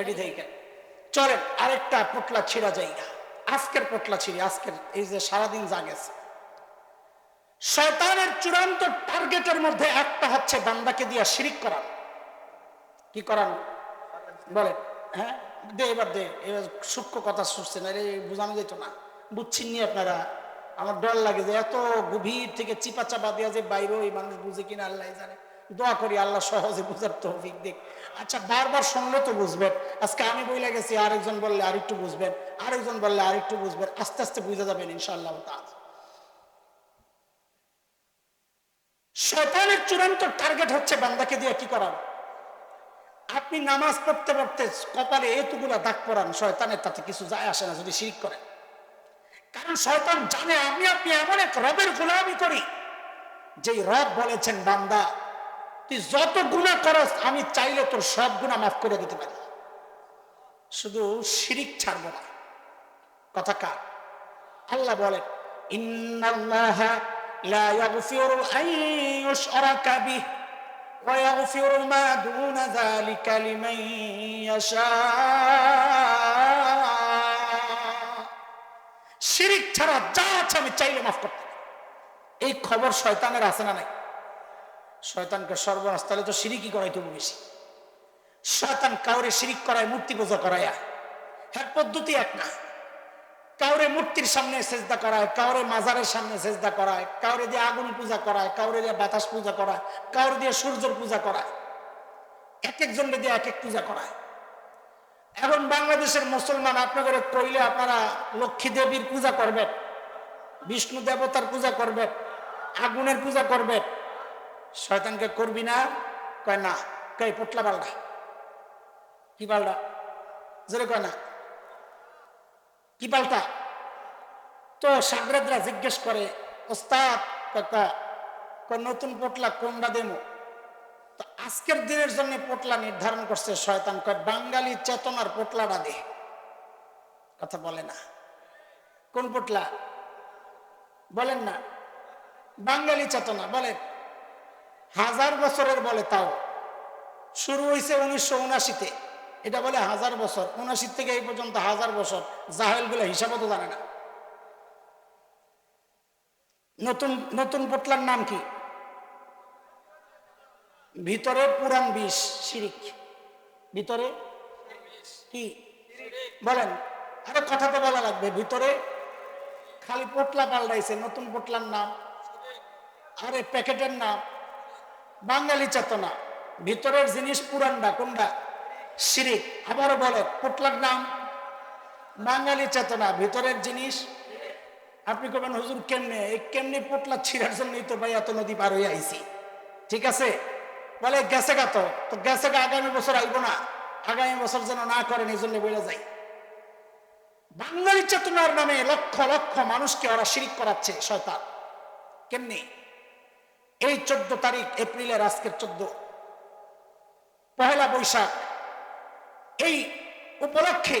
Ready থেকে। চলেন, আরেকটা পোটলা ছিঁড়া যাই না। আজকের পোটলা ছিঁড়ি, আজকের, এই যে সারাদিন জাগেছে শয়তানের চূড়ান্ত টার্গেটের মধ্যে একটা হচ্ছে বান্দাকে দিয়া শিরিক করান কি করান বলেন হ্যাঁ? দে, এবার দে, এবার সূক্ষ্ম কথা শুনছে না রে বোঝানো যেত না। বুঝছেন নি আপনারা? আমার ডর লাগে যে এত গভীর থেকে চিপা চাপা দেওয়া যে বাইরে ওই মানুষ বুঝে কিনা, আল্লাহ জানে। দোয়া করি, আল্লাহ সহজে বুঝার তৌফিক দেখ আচ্ছা বারবার শুনলে তো বুঝবেন। আজকে আমি বইলে গেছি, আরেকজন বললে আরেকটু বুঝবেন, আরেকজন বললে আরেকটু বুঝবেন, আস্তে আস্তে বুঝে যাবেন ইনশাআল্লাহ তাআলা। শয়তানের চূড়ান্ত টার্গেট হচ্ছে বান্দাকে দিয়ে কি করান আপনি নামাজ পড়তে পড়তে কপালে এতগুলা দাগ পড়ান, শয়তানের তাতে কিছু যায় আসে না যদি শিরিক করেন। কারণ শয়তান জানে, আমি, আপনি এমন এক রবের গোলামি করি, যেই রব বলেছেন, বান্দা তুই যত গুণা করস আমি চাইলে তোর সব গুণা মাফ করে দিতে পারি শুধু শিরিক ছাড়বো না কথা কার আল্লাহ বলেন ইন্নাল্লাহা লা ইয়াগফিরু আন ইউশরাকা বিহি ويغفر ما دون ذلك لمن يشاء শিরিক ছাড়া যা আছে আমি চাইলে মাফ করতে পারি। এই খবর শয়তানের আছে না নাই শয়তানকে সর্বনাশ, তাহলে তো শিরিকই করাই তবু বেশি। শয়তান কাউরে শিরিক করায়, মূর্তি পূজা করায়। হ্যাঁ পদ্ধতি এক না। কাউরে মূর্তির সামনে সেজদা করায়, কাউরে মাজারের সামনে সেজদা করায়, কাউরে দিয়ে আগুন পূজা করায়, কাউরে দিয়ে বাতাস পূজা করায়, কাউরে দিয়ে সূর্যর পূজা করায়। এক একজনকে দিয়ে এক এক পূজা করায়। এখন বাংলাদেশের মুসলমান, আপনাদের কইলে আপনারা লক্ষ্মী দেবীর পূজা করবেন, বিষ্ণু দেবতার পূজা করবেন, আগুনের পূজা করবেন। শয়তানকে করবি না? কয় না। কয়, পোটলা পাল্টা কি পাল্টা জোরে কয় না। কি পাল্টা তো সাগরেদরা জিজ্ঞেস করে, ওস্তাদ কাকা নতুন পোটলা কোনটা দেমো তো আজকের দিনের জন্য পোটলা নির্ধারণ করছে শয়তান। কয়, বাঙালি চেতনার পোটলাটা দে। কথা বলে না। কোন পোটলা? বলেন না। বাঙালি চেতনা, বলেন। হাজার বছরের বলে তাও। শুরু হয়েছে উনিশশো উনাশিতে এটা বলে হাজার বছর। উনাশি থেকে এই পর্যন্ত হাজার বছর। জাহেলগুলো হিসাবও তো জানে না। নতুন নতুন পোটলার নাম কি? ভিতরে পুরান বিষ, শিরিক। ভিতরে? কি? বলেন। আরে কথা তো বলা লাগবে। ভিতরে খালি পোটলা পাল্টাইছে। নতুন পোটলার নাম। আরে প্যাকেটের নাম। বাঙালি চেতনা। ভিতরের জিনিস পুরানটা কোনটা শিরিক। আবারও বলে পোটলার নাম? বাঙালি চেতনা, ভিতরের জিনিস? আপনি কবেন হুজুর, কেমনে? এই কেমনে পোটলা ছিঁড়ার জন্যই তো ভাই এত নদী পার হয়ে আইছি? ঠিক আছে? বলে, গেছে গা তো। তো গেছে গা, আগামী বছর আইব না। আগামী বছর যেন না করেন, এই জন্য বলে যাই। বাঙালি চেতনার নামে লক্ষ লক্ষ মানুষকে ওরা শিরিক করাচ্ছে, শয়তান। কেমনি? এই চোদ্দ তারিখ, এপ্রিলের আজকের চোদ্দ। পহেলা বৈশাখ। এই উপলক্ষে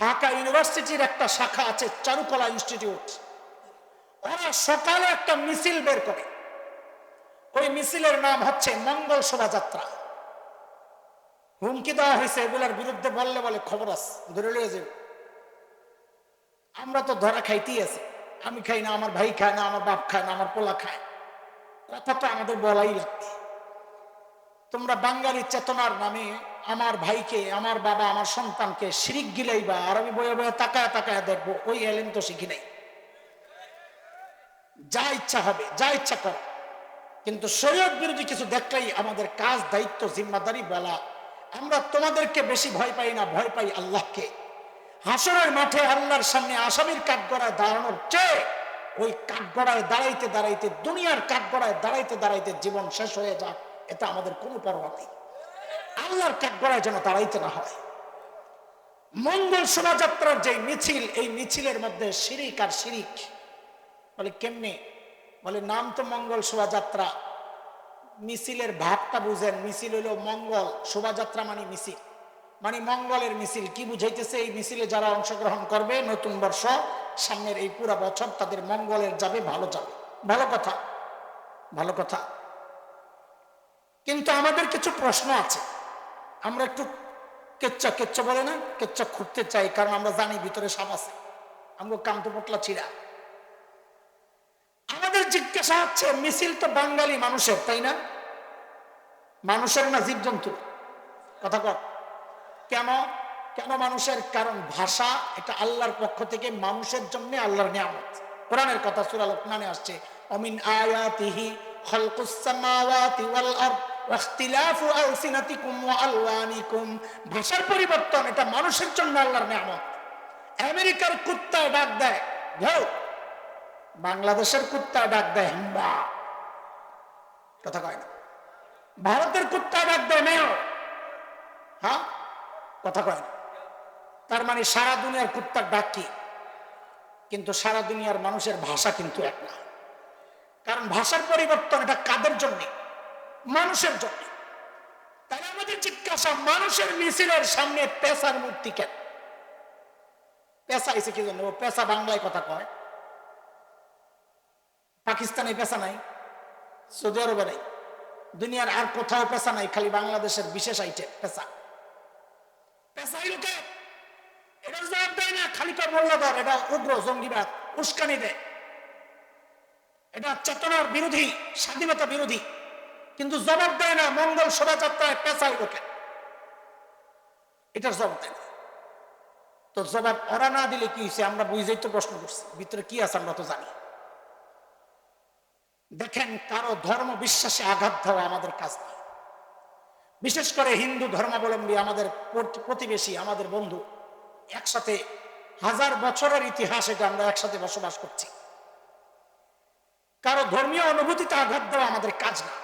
ঢাকা ইউনিভার্সিটির একটা শাখা আছে, চারুকলা ইনস্টিটিউট। ওরা সকালে একটা মিছিল বের করে। ওই মিছিলের নাম হচ্ছে মঙ্গল শোভাযাত্রা। হুমকি দেওয়া হয়েছে এগুলোর বিরুদ্ধে বললে বলে খবর আছে, ধরে লয়ে যাবে আমরা তো ধরা খাইতেই আছে। আমি খাই না, আমার ভাই খায় না, আমার বাপ খায় না, আমার পোলা খায়। কথা তো আমাদের বলাই লাগবে। তোমরা বাঙালি চেতনার নামে আমার ভাইকে, আমার বাবা, আমার সন্তানকে শিরিক গিলাইবা আর আমি বয়ে বয়ে তাকায় তাকায় দেখব, ওই এলেন তো শিখি নাই। যা ইচ্ছা হবে, যা ইচ্ছা করো। কিন্তু শরীয়ত বিরোধী কিছু দেখলেই আমাদের কাজ, দায়িত্ব, জিম্মাদারি বলা। আমরা তোমাদেরকে বেশি ভয় পাই না, ভয় পাই আল্লাহকে। হাসরের মাঠে আল্লাহর সামনে আসামির কাঠগড়ায় দাঁড়ানোর চেয়ে ওই কাঠগড়ায় দাঁড়াইতে দাঁড়াইতে, দুনিয়ার কাঠগড়ায় দাঁড়াইতে দাঁড়াইতে জীবন শেষ হয়ে যাক এটা আমাদের কোনো পরোয়া নেই আল্লাহর কাঠগড়ায় যেন দাঁড়াইতে না হয়। মঙ্গল শোভাযাত্রার যে মিছিল, এই মিছিলের মধ্যে শিরিক আর শিরিক। বলে, কেমনে? বলে, নাম তো মঙ্গল শোভাযাত্রা। মিছিলের ভাবটা বুঝেন, মিছিল হলো মঙ্গল শোভাযাত্রা মানে মিছিল। মানে মঙ্গলের মিছিল। কি বুঝাইতেছে? এই মিছিলে যারা অংশগ্রহণ করবে নতুন বর্ষ সামনের এই পুরা বছর তাদের মঙ্গলের যাবে, ভালো যাবে। ভালো কথা ভালো কথা। কিন্তু আমাদের কিছু প্রশ্ন আছে। আমরা একটু কেচ্চা কেচ্চা বলে না কেচ্চা খুঁড়তে চাই, কারণ আমরা জানি ভিতরে সাপ আছে। আমগো কান্ত পটলা চিরা আমাদের জিজ্ঞাসা হচ্ছে, মিছিল তো বাঙালি মানুষের, তাই না? মানুষের না জীবজন্তু? কথা কেন? কেন মানুষের? কারণ ভাষা এটা আল্লাহর পক্ষ থেকে মানুষের জন্য আল্লাহর নিয়ামত। কোরআনের কথা সূরা লোকমানে আসছে, অমিন আয়াতিহি ওয়াল আরদ আলসিনাতিকুম ওয়া আলওয়ানিকুম। ভাষার পরিবর্তন, এটা মানুষের জন্য আল্লাহর নিয়ামত। আমেরিকার কুত্তায় ডাক দেয় ঘেউ বাংলাদেশের কুত্তা ডাক দেয়, হাম্বা। কথা কয় না। ভারতের কুত্তা ডাক দেয় মেয় হ্যাঁ? কথা কয় না। তার মানে সারা দুনিয়ার কুত্তার ডাক কি? কিন্তু সারা দুনিয়ার মানুষের ভাষা কিন্তু এক না। কারণ ভাষার পরিবর্তন এটা কাদের জন্য? মানুষের জন্য। তাই আমাদের জিজ্ঞাসা, মানুষের মিছিলের সামনে পেশার মূর্তি কেন? পেশা এসে কি জন্য? ও পেশা বাংলায় কথা কয়। পাকিস্তানে পেশা নাই, সৌদি আরবে নাই। দুনিয়ার আর কোথাও পেশা নাই, খালি বাংলাদেশের বিশেষ আইটেম পেশা। পেশা হইল লোকে এটা জবাব দেয় না এটা উগ্র জঙ্গিবাদ, উস্কানি দেয়। এটা চেতনার বিরোধী, স্বাধীনতা বিরোধী। কিন্তু জবাব দেয় না, মঙ্গল শোভাযাত্রায় লোকে এটার জবাব দেয় না। তো জবাব না দিলে কি হয়েছে? আমরা বুঝেই তো প্রশ্ন করছি, ভিতরে কি আছে আমরা তো জানি। দেখেন, কারও ধর্ম বিশ্বাসে আঘাত দেওয়া আমাদের কাজ না বিশেষ করে হিন্দু ধর্মাবলম্বী, আমাদের প্রতিবেশী, আমাদের বন্ধু। একসাথে হাজার বছরের ইতিহাস এটা আমরা একসাথে বসবাস করছি। কারও ধর্মীয় অনুভূতিতে আঘাত দেওয়া আমাদের কাজ না।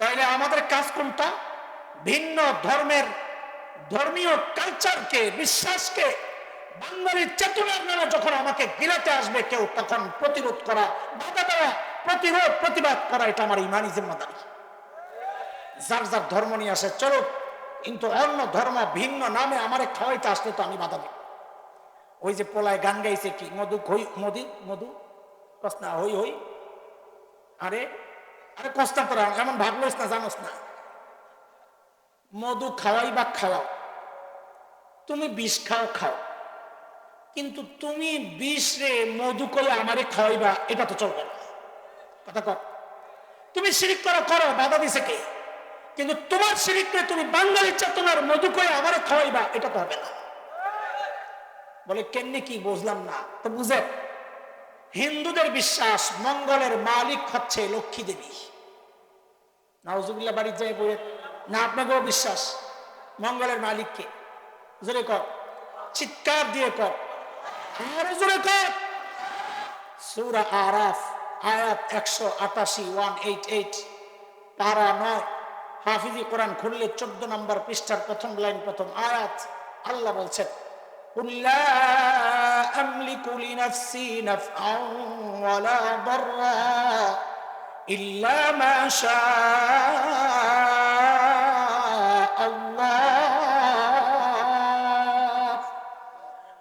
তাইলে আমাদের কাজ কোনটা? ভিন্ন ধর্মের, ধর্মীয় কালচারকে বিশ্বাসকে বাঙালির চেতনার নামে যখন আমাকে গিলাতে আসবে কেউ, তখন প্রতিরোধ করা, বাধা দেওয়া, প্রতিরোধ, প্রতিবাদ করা, এটা আমার ইমানি জিম্মাদারি যার যার ধর্ম নিয়ে আসে চলো কিন্তু অন্য ধর্ম ভিন্ন নামে আমারে খাওয়াইতে আসলে তো আমি বাধা দিই। ওই যে পোলায় গান গাইছে কি? মধু হই মধু মধু? কস্তা হই হই। আরে আরে কস্তা তোরা, এমন ভাবলোস না, জানোস না। মধু খাওয়াই বা খাওয়াও। তুমি বিষ খাও খাও। কিন্তু তুমি বিষ রে মধু করে আমারে খাওয়াইবা, এটা তো চলবে না। কথা কর তুমি শিরিক করো করো, বাধা দিছে কে? কিন্তু তোমার শিরিককে তুমি বাঙালি চেতনার মধু করে আমারে খাওয়াইবা, এটা তো হবে না। বলে, কেমনি কি বুঝলাম না। তো বুঝে, হিন্দুদের বিশ্বাস, মঙ্গলের মালিক হচ্ছে লক্ষ্মী দেবী। নাউজুবিল্লাহ বাড়ির যাই বলে, না, আপনাকেও বিশ্বাস, মঙ্গলের মালিককে জোরে কর, চিৎকার দিয়ে কর। আরও জোরে কর। সুরা আরাফ, আয়াত একশো আটাশি, ওয়ান এইট এইট, পারা নয়। হাফিজি কোরআন খুললে চোদ্দ নম্বর পৃষ্ঠার প্রথম লাইন, প্রথম আয়াত, আল্লাহ বলছেন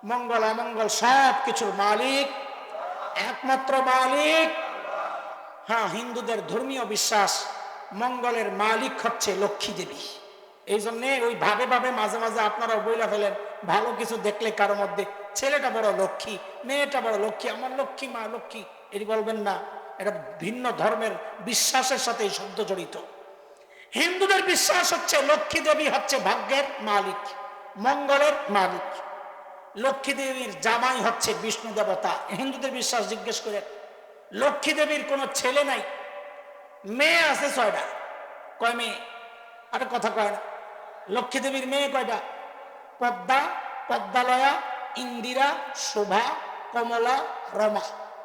মঙ্গল অমঙ্গল সব কিছুর মালিক, একমাত্র মালিক হ্যাঁ হিন্দুদের ধর্মীয় বিশ্বাস। মঙ্গলের মালিক হচ্ছে লক্ষ্মী দেবী এই জন্যে ওই ভাবে ভাবে মাঝে মাঝে আপনারা বইলা ফেলেন, ভালো কিছু দেখলে কারও মধ্যে, ছেলেটা বড় লক্ষ্মী, মেয়েটা বড় লক্ষ্মী, আমার লক্ষ্মী, মা লক্ষ্মী, এটি বলবেন না। এটা ভিন্ন ধর্মের বিশ্বাসের সাথে এই শব্দ জড়িত। হিন্দুদের বিশ্বাস হচ্ছে লক্ষ্মী দেবী হচ্ছে ভাগ্যের মালিক, মঙ্গলের মালিক। লক্ষ্মী দেবীর জামাই হচ্ছে বিষ্ণু দেবতা। হিন্দুদের বিশ্বাস জিজ্ঞেস করে লক্ষ্মী দেবীর কোনো ছেলে নাই? মেয়ে আছে ছয়টা। কয় মেয়ে? একটা কথা কয় না। লক্ষ্মী দেবীর মেয়ে কয়টা? পদ্মা, পদ্মালয়া, ইন্দিরা, শোভা, কমলা, রমা।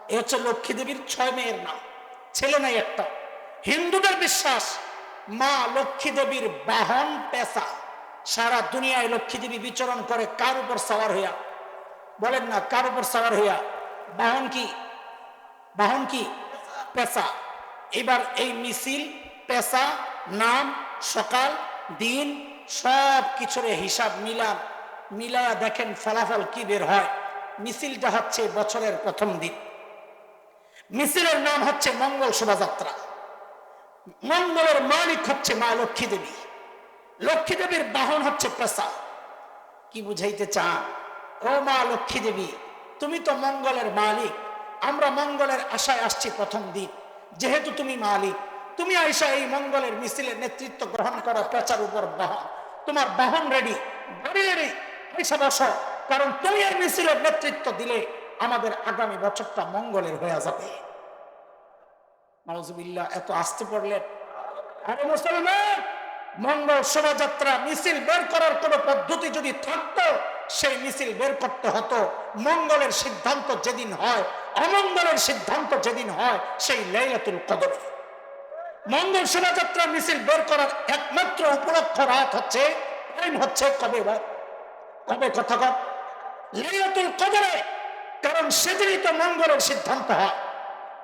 এ হচ্ছে লক্ষ্মী দেবীর ছয় মেয়ের নাম। ছেলে নাই একটা। হিন্দুদের বিশ্বাস, মা লক্ষ্মী দেবীর বাহন পেশা সারা দুনিয়ায় লক্ষ্মী দেবী বিচরণ করে কার উপর সাওয়ার হইয়া? বলেন না, কার উপর সাওয়ার হইয়া? বাহন কি? বাহন কি? পেশা এবার এই মিছিল, পেশা, নাম, সকাল, দিন, সব কিছুর হিসাব মিলান। মিলায়া দেখেন ফলাফল কি বের হয়। মিছিলটা হচ্ছে বছরের প্রথম দিন। মিছিলের নাম হচ্ছে মঙ্গল শোভাযাত্রা। মঙ্গলের মালিক হচ্ছে মা লক্ষ্মী দেবী লক্ষ্মী দেবীর বাহন হচ্ছে পেশা। কি বুঝাইতে চান? ও মা লক্ষ্মী দেবী তুমি তো মঙ্গলের মালিক। আমরা মঙ্গলের আশায় আসছি প্রথম দিন। যেহেতু তুমি মালিক, তুমি আইসা এই মঙ্গলের মিছিলের নেতৃত্ব গ্রহণ করা, পেঁচার উপর বাহন তোমার বাহন রেডি রেডি পয়সা বসো। কারণ তুমি এই মিছিলের নেতৃত্ব দিলে আমাদের আগামী বছরটা মঙ্গলের হয়ে যাবে। নওয়াজবিল্লাহ এত আসতে পড়লেন আরে মুসলমান, মঙ্গল শোভাযাত্রা মিছিল বের করার কোন পদ্ধতি যদি থাকতো, সেই মিছিল বের করতে হতো। মঙ্গলের সিদ্ধান্ত যেদিন হয় অমঙ্গলের সিদ্ধান্ত যেদিন হয়, সেই লাইলাতুল কদর। মঙ্গল শোভাযাত্রা মিছিল বের করার একমাত্র উপলক্ষ রাত হচ্ছে, টাইম হচ্ছে কবে কবে কথা কর লাইলাতুল কদরে, কারণ সেদিনই তো মঙ্গলের সিদ্ধান্ত হয়।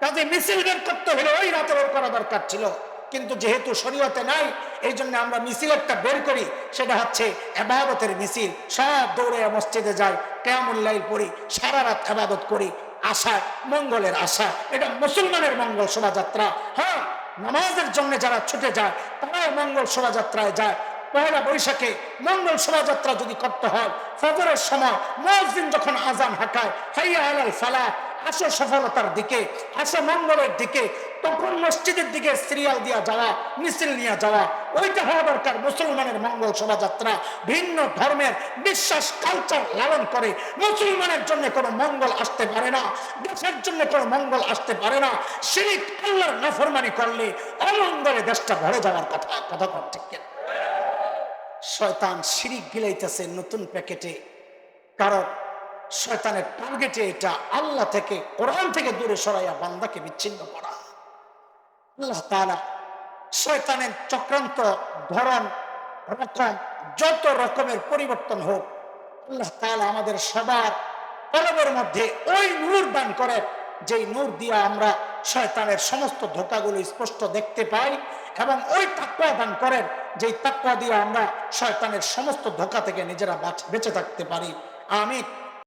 কাজে মিছিল বের করতে হলে ওই রাতে বের করা দরকার ছিল। কিন্তু যেহেতু শরীয়তে নাই, এই জন্য আমরা মিছিল একটা বের করি, সেটা হচ্ছে এবাদতের মিছিল। সব দৌড়ে মসজিদে যাই কেমুল্লাইল পড়ি, সারা রাত আবাদত করি আশা, মঙ্গলের আশা, এটা মুসলমানের মঙ্গল শোভাযাত্রা। হ্যাঁ নামাজের জন্য যারা ছুটে যায়, তারাও মঙ্গল শোভাযাত্রায় যায়। পয়লা বৈশাখে মঙ্গল শোভাযাত্রা যদি করতে হয়, ফজরের সময় মসজিদ যখন আজান হাঁকায়, হাইয়া আলাল ফালা আসো সফলতার দিকে, আসো মঙ্গলের দিকে, তখন মসজিদের দিকে সিরিয়াল দিয়া যাওয়া, মিছিল নিয়ে যাওয়া ওইটা হওয়া দরকার। মুসলমানের মঙ্গল শোভাযাত্রা ভিন্ন ধর্মের বিশ্বাস কালচার লালন করে। মুসলমানের জন্য কোনো মঙ্গল আসতে পারে না। দেশের জন্য কোনো মঙ্গল আসতে পারে না। শিরিক আল্লাহর নাফরমানি করলে অমঙ্গলে দেশটা ভরে যাওয়ার কথা। কথা কর ঠিক শয়তান শিরিক গিলাইতেছে নতুন প্যাকেটে। কারণ শয়তানের টার্গেটে এটা আল্লাহ থেকে, কোরআন থেকে দূরে সরাইয়া বান্দাকে বিচ্ছিন্ন করা। আল্লাহ তাআলা শয়তানের চক্রান্ত, ধরন, রকম, যত রকমের পরিবর্তন হোক, আল্লাহ তাআলা আমাদের সবার কলবের মধ্যে ওই নূর দান করে, যেই নূর দিয়ে আমরা শয়তানের সমস্ত ধোকাগুলো স্পষ্ট দেখতে পাই এবং ওই তাকুয়া দান করেন, যেই তাকুয়া দিয়ে আমরা শয়তানের সমস্ত ধোকা থেকে নিজেরা বেঁচে থাকতে পারি। আমি